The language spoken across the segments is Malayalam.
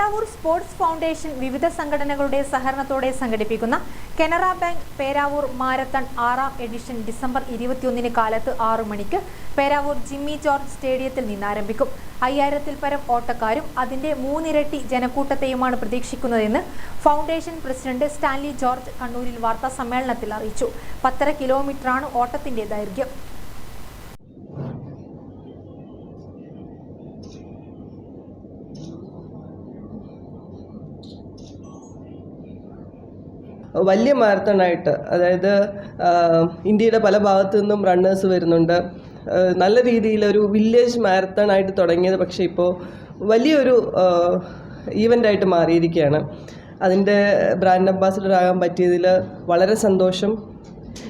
പേരാവൂർ സ്പോർട്സ് ഫൗണ്ടേഷൻ വിവിധ സംഘടനകളുടെ സഹകരണത്തോടെ സംഘടിപ്പിക്കുന്ന കനറ ബാങ്ക് പേരാവൂർ മാരത്തൺ ആറാം എഡിഷൻ ഡിസംബർ ഇരുപത്തിയൊന്നിന് കാലത്ത് ആറു മണിക്ക് പേരാവൂർ ജിമ്മി ജോർജ് സ്റ്റേഡിയത്തിൽ നിന്ന് ആരംഭിക്കും അയ്യായിരത്തിൽ പരം ഓട്ടക്കാരും അതിന്റെ മൂന്നിരട്ടി ജനക്കൂട്ടത്തെയുമാണ് പ്രതീക്ഷിക്കുന്നതെന്ന് ഫൗണ്ടേഷൻ പ്രസിഡന്റ് സ്റ്റാൻലി ജോർജ് കണ്ണൂരിൽ വാർത്താ സമ്മേളനത്തിൽ അറിയിച്ചു. പത്തര കിലോമീറ്ററാണ് ഓട്ടത്തിന്റെ ദൈർഘ്യം. വലിയ മാരത്തണായിട്ട്. അതായത് ഇന്ത്യയുടെ പല ഭാഗത്തു നിന്നും റണ്ണേഴ്സ് വരുന്നുണ്ട്. നല്ല നല്ല രീതിയിലൊരു വില്ലേജ് മാരത്തണായിട്ട് തുടങ്ങിയത് പക്ഷേ ഇപ്പോൾ വലിയൊരു ഈവന്റായിട്ട് മാറിയിരിക്കുകയാണ്. അതിന്റെ ബ്രാൻഡ് അംബാസിഡർ ആകാൻ പറ്റിയതിൽ വളരെ സന്തോഷം.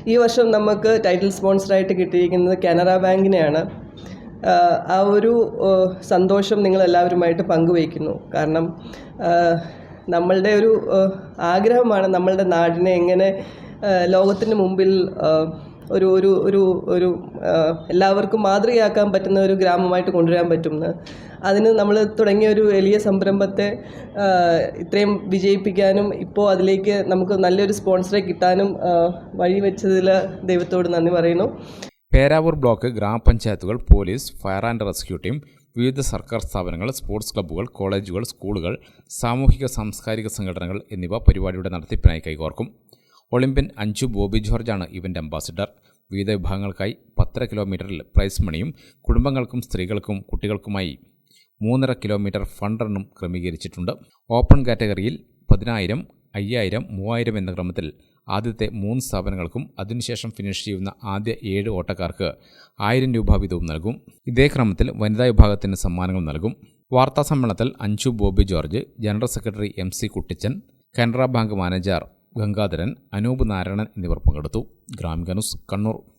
ഈ വർഷം നമുക്ക് ടൈറ്റിൽ സ്പോൺസറായിട്ട് കിട്ടിയിരിക്കുന്നത് കാനറ ബാങ്കിനെയാണ്. ആ ഒരു സന്തോഷം നിങ്ങളെല്ലാവരുമായിട്ട് പങ്കുവയ്ക്കുന്നു. കാരണം നമ്മളുടെ ഒരു ആഗ്രഹമാണ് നമ്മളുടെ നാടിനെ എങ്ങനെ ലോകത്തിന് മുമ്പിൽ ഒരു ഒരു ഒരു ഒരു എല്ലാവർക്കും മാതൃകയാക്കാൻ പറ്റുന്ന ഒരു ഗ്രാമമായിട്ട് കൊണ്ടുവരാൻ പറ്റുമെന്ന്. അതിന് നമ്മൾ തുടങ്ങിയ ഒരു വലിയ സംരംഭത്തെ ഇത്രയും വിജയിപ്പിക്കാനും ഇപ്പോൾ അതിലേക്ക് നമുക്ക് നല്ലൊരു സ്പോൺസറെ കിട്ടാനും വഴി വഴിവെച്ചതിൽ ദൈവത്തോട് നന്ദി പറയുന്നു. Peravoor block ഗ്രാമപഞ്ചായത്തുകൾ police fire and rescue team വിവിധ സർക്കാർ സ്ഥാപനങ്ങൾ സ്പോർട്സ് ക്ലബ്ബുകൾ കോളേജുകൾ സ്കൂളുകൾ സാമൂഹിക സാംസ്കാരിക സംഘടനകൾ എന്നിവ പരിപാടിയുടെ നടത്തിപ്പിനായി കൈകോർക്കും. ഒളിമ്പ്യൻ അഞ്ചു ബോബി ജോർജാണ് ഇവന്റ് അംബാസിഡർ. വിവിധ വിഭാഗങ്ങൾക്കായി പത്തര കിലോമീറ്ററിൽ പ്രൈസ് മണിയും കുടുംബങ്ങൾക്കും സ്ത്രീകൾക്കും കുട്ടികൾക്കുമായി മൂന്നര കിലോമീറ്റർ ഫണ്ട് റണ്ണും ക്രമീകരിച്ചിട്ടുണ്ട്. ഓപ്പൺ കാറ്റഗറിയിൽ പതിനായിരം അയ്യായിരം മൂവായിരം എന്ന ക്രമത്തിൽ ആദ്യത്തെ മൂന്ന് സ്ഥാപനങ്ങൾക്കും അതിനുശേഷം ഫിനിഷ് ചെയ്യുന്ന ആദ്യ ഏഴ് ഓട്ടക്കാർക്ക് ആയിരം രൂപ വീതവും നൽകും. ഇതേ ക്രമത്തിൽ വനിതാ വിഭാഗത്തിന് സമ്മാനങ്ങൾ നൽകും. വാർത്താ സമ്മേളനത്തിൽ Anju Bobby George general secretary M C Kuttichan Canara bank manager Gangadharan Anoop Narayanan എന്നിവർ പങ്കെടുത്തു. ഗ്രാമിക ന്യൂസ് കണ്ണൂർ.